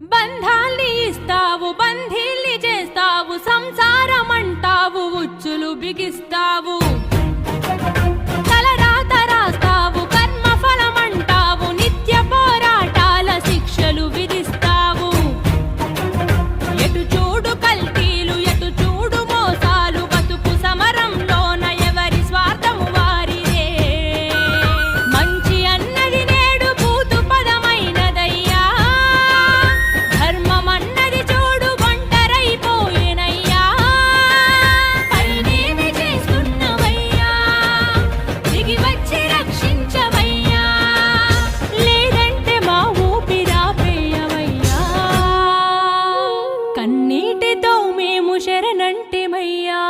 బంధాల్ని ఇస్తావు బంధీల్ని చేస్తావు సంసారం అంటావు ఉచ్చులు బిగిస్తావు. కన్నీటితో మేము శరణంటిమయ్యా.